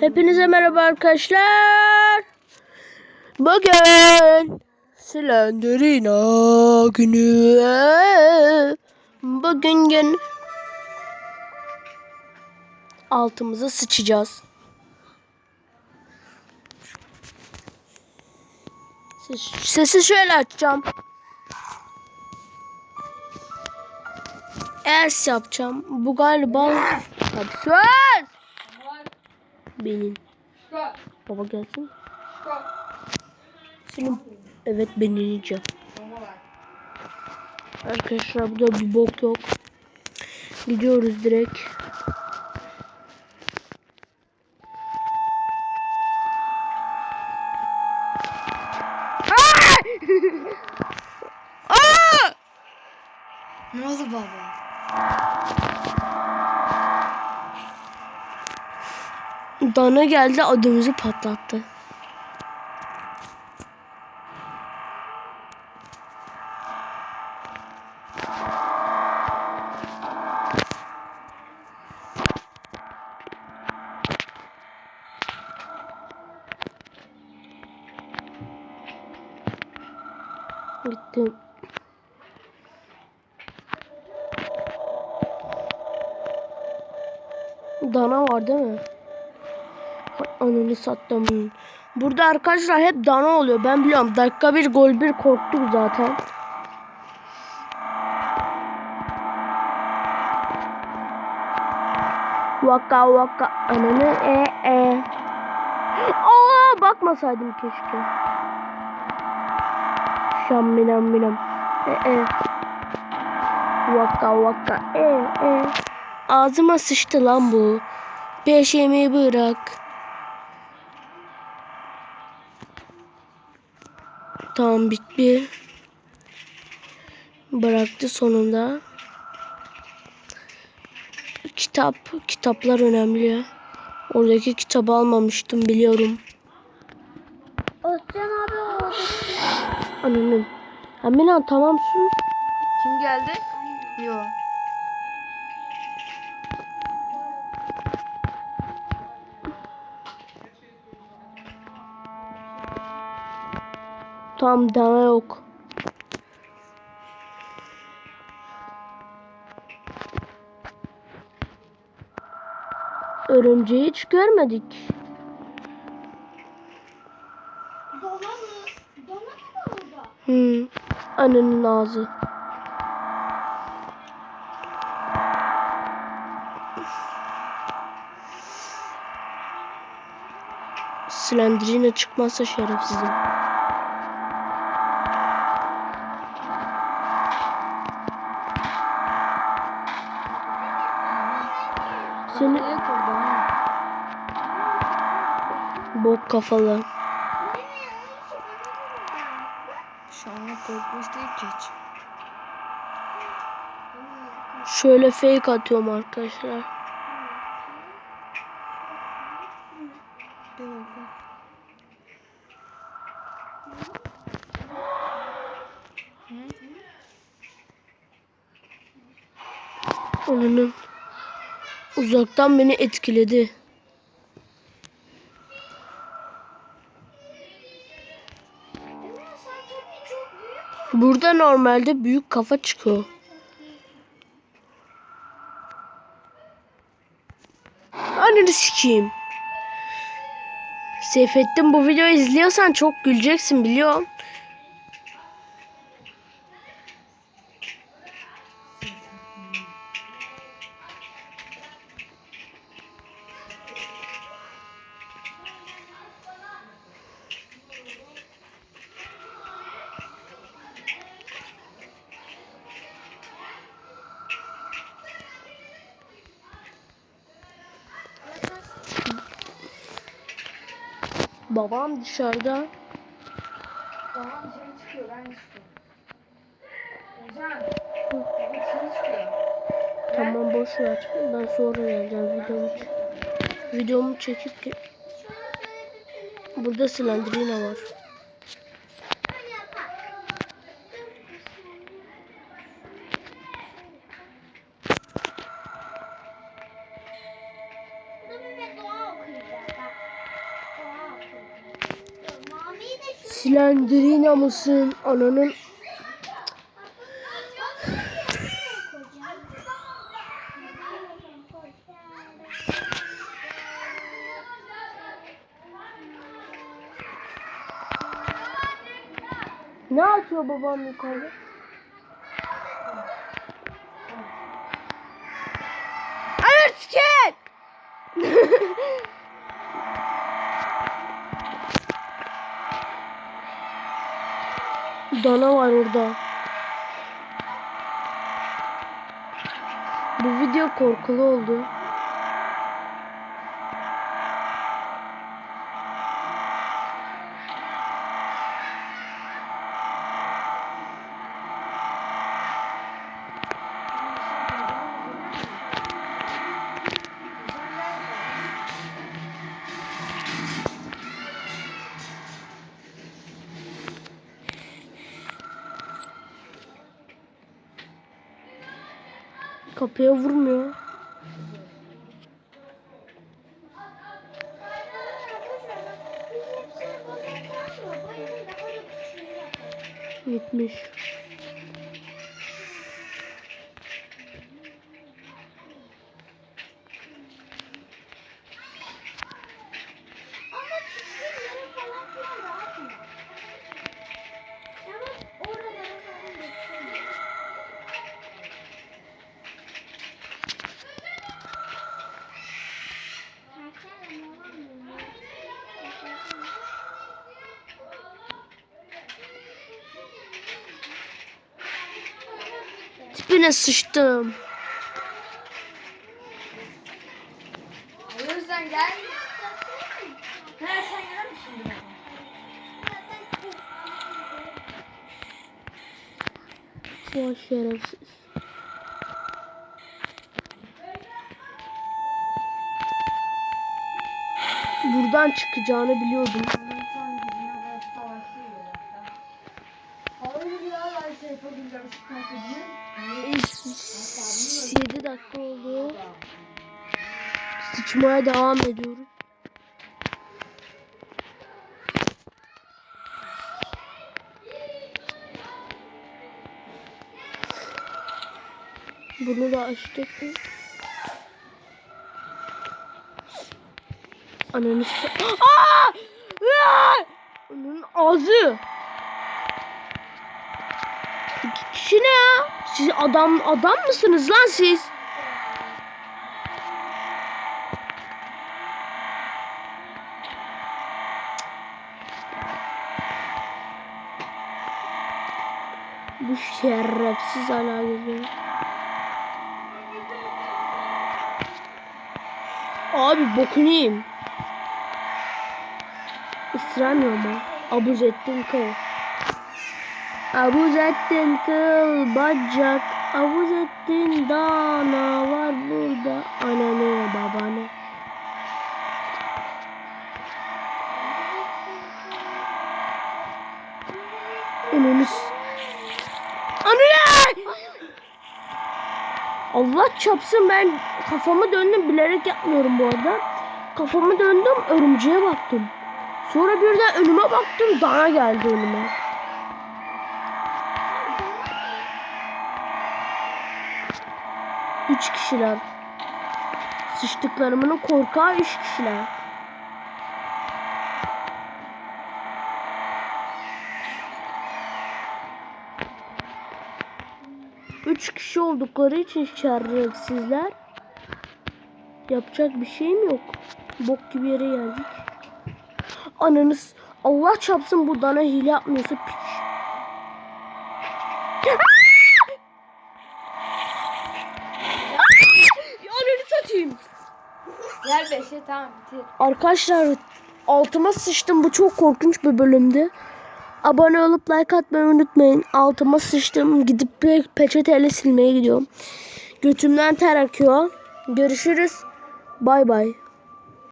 Hepinize merhaba arkadaşlar. Bugün Slenderina günü. Bugün gün altımıza sıçacağız. Ses- Sesi şöyle açacağım. Es yapacağım. Bu galiba söz. Benim. Baba gelsin. Senin evet ben ineceğim. Arkadaşlar burada bir bok yok. Gidiyoruz direkt. Aa! Aa! Ne oldu baba? Dana geldi adımızı patlattı. Gittim. Dana var değil mi? Ananı sattım. Burada arkadaşlar hep dana oluyor. Ben biliyorum. Dakika bir gol bir korktuk zaten. Vaka vaka ananı e e. Aa bakmasaydım keşke. Şam minam minam. E e. Vaka vaka e e. Ağzıma sıçtı lan bu. Peşimi bırak. Tamam bitti. Bıraktı sonunda. Kitap, kitaplar önemli. Oradaki kitabı almamıştım biliyorum. Özcan abi. Ananın. Amina tamam sus. Kim geldi? Yo. Tam dana yok. Örümceği hiç görmedik. Dona mı? Dona mı orada? Hmm. Ananın ağzı. Slenderina çıkmazsa şerefsizim. Bok kafalı. Şu anda korkunç değil ki hiç. Şöyle fake atıyorum arkadaşlar. Onun uzaktan beni etkiledi. Normalde büyük kafa çıkıyor. Ananı sikeyim. Seyfettin bu videoyu izliyorsan çok güleceksin biliyorum. Babam dışarıda. Tamam şey çıkıyor ben çıkıyorum. Şey çıkıyor. Tamam boş ver. Ben sonra geleceğim videomu. çek- Videomu çekip ki burada Slenderina var. Slenderina mısın? Ananın Ne atıyor babam yukarıda? Hayır siket! Dana var orada. Bu video korkulu oldu. Kapıya vurmuyor. Gitmiş. Tipine sıçtım. O yüzden gel. He sen gelir misin? Vay şerefsiz. Buradan çıkacağını biliyordum. 7 dakika oldu. Sıçmaya devam ediyoruz. Bunu da açtık. Ananı Aa! Aa! Onun ağzı. Kişi ne ya? Siz adam adam mısınız lan siz? Bu şerefsiz hala geliyor. Abi bokunu yiyeyim. Isıramıyorum ha. Abuzettin kıl. Abuzettin kıl bacak. Abuzettin dana var burada. Ananı babanı. Ananı s- Anne! Allah çapsın ben kafamı döndüm bilerek yapmıyorum bu arada. Kafamı döndüm örümceğe baktım. Sonra birden önüme baktım dana geldi önüme. Üç kişiler. Sıçtıklarımın korkağı üç kişiler. Üç kişi oldukları için şerefsizler. Yapacak bir şeyim yok. Bok gibi yere geldik. Ananız Allah çapsın bu dana hile yapmıyorsa piç. Gel beşe tamam bitir. Arkadaşlar altıma sıçtım. Bu çok korkunç bir bölümdü. Abone olup like atmayı unutmayın. Altıma sıçtım. Gidip bir peçeteyle silmeye gidiyorum. Götümden ter akıyor. Görüşürüz. Bay bay.